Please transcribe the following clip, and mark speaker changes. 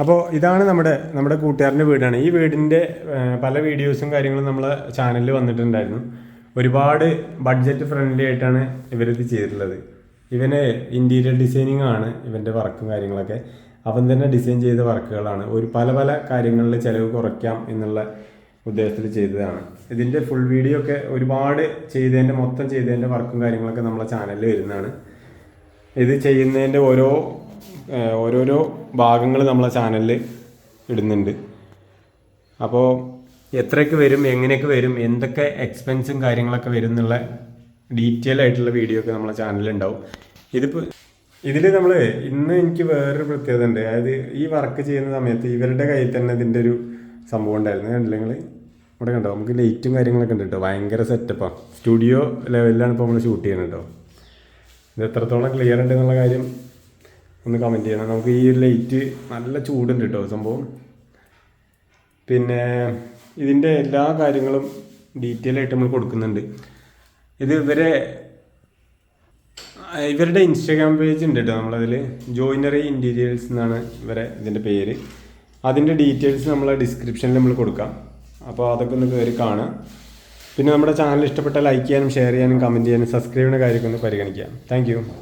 Speaker 1: അപ്പോൾ ഇതാണ് നമ്മുടെ നമ്മുടെ കൂട്ടുകാരന്റെ വീടാണ്. ഈ വീടിന്റെ പല വീഡിയോസും കാര്യങ്ങളും നമ്മളെ ചാനലിൽ വന്നിട്ടുണ്ടായിരുന്നു. ഒരുപാട് ബഡ്ജറ്റ് ഫ്രണ്ട്ലി ആയിട്ടാണ് ഇവരിത് ചെയ്തിട്ടുള്ളത്. ഇവന് ഇന്റീരിയർ ഡിസൈനിങ് ആണ് ഇവന്റെ വർക്കും കാര്യങ്ങളൊക്കെ. അവൻ തന്നെ ഡിസൈൻ ചെയ്ത വർക്കുകളാണ്. ഒരു പല പല കാര്യങ്ങളിൽ ചിലവ് കുറയ്ക്കാം എന്നുള്ള ഉദ്ദേശത്തിൽ ചെയ്തതാണ്. ഇതിന്റെ ഫുൾ വീഡിയോ ഒക്കെ ഒരുപാട് ചെയ്തതിന്റെ മൊത്തം ചെയ്തതിന്റെ വർക്കും കാര്യങ്ങളൊക്കെ നമ്മളെ ചാനലിൽ വരുന്നതാണ്. ഇത് ചെയ്യുന്നതിന്റെ ഓരോ ഓരോരോ ഭാഗങ്ങൾ നമ്മളെ ചാനലിൽ ഇടുന്നുണ്ട്. അപ്പോൾ എത്രയൊക്കെ വരും എങ്ങനെയൊക്കെ വരും എന്തൊക്കെ എക്സ്പെൻസും കാര്യങ്ങളൊക്കെ വരും എന്നുള്ള ഡീറ്റെയിൽ ആയിട്ടുള്ള വീഡിയോ ഒക്കെ നമ്മളെ ചാനലിൽ ഉണ്ടാവും ഇതിപ്പോൾ ഇതിൽ നമ്മൾ ഇന്ന് എനിക്ക് വേറൊരു പ്രത്യേകത ഉണ്ട്. അതായത് ഈ വർക്ക് ചെയ്യുന്ന സമയത്ത് ഇവരുടെ കയ്യിൽ തന്നെ ഇതിന്റെ ഒരു സംഭവം ഉണ്ടായിരുന്നു. കണ്ടില്ലെങ്കിൽ ഇവിടെ കണ്ടോ? നമുക്ക് ലൈറ്റും കാര്യങ്ങളൊക്കെ ഉണ്ട് കേട്ടോ ഭയങ്കര സെറ്റപ്പാണ് സ്റ്റുഡിയോ ലെവലിലാണ് ഇപ്പോൾ നമ്മൾ ഷൂട്ട് ചെയ്യുന്നത് ഇത് എത്രത്തോളം ക്ലിയർ ഉണ്ട് എന്നുള്ള കാര്യം ഒന്ന് കമന്റ് ചെയ്യണം നമുക്ക് ഈ ലൈറ്റ് നല്ല ചൂടുണ്ട് കേട്ടോ സംഭവം. പിന്നെ ഇതിന്റെ എല്ലാ കാര്യങ്ങളും ഡീറ്റെയിൽ ആയിട്ട് നമ്മൾ കൊടുക്കുന്നുണ്ട്. ഇത് ഇവരെ ഇവരുടെ ഇൻസ്റ്റാഗ്രാം പേജ് ഉണ്ട് കേട്ടോ നമ്മളതിൽ ജോയിനറി ഇന്റീരിയേഴ്സ് എന്നാണ് ഇവരെ ഇതിന്റെ പേര്. അതിന്റെ ഡീറ്റെയിൽസ് നമ്മൾ ഡിസ്ക്രിപ്ഷനിൽ നമ്മൾ കൊടുക്കാം. അപ്പോൾ അതൊക്കെ ഒന്ന് കയറി കാണാം പിന്നെ നമ്മുടെ ചാനൽ ഇഷ്ടപ്പെട്ട ലൈക്ക് ചെയ്യാനും ഷെയർ ചെയ്യാനും കമന്റ് ചെയ്യാനും സബ്സ്ക്രൈബ് ചെയ്യുന്ന കാര്യമൊക്കെ ഒന്ന് പരിഗണിക്കാം. താങ്ക്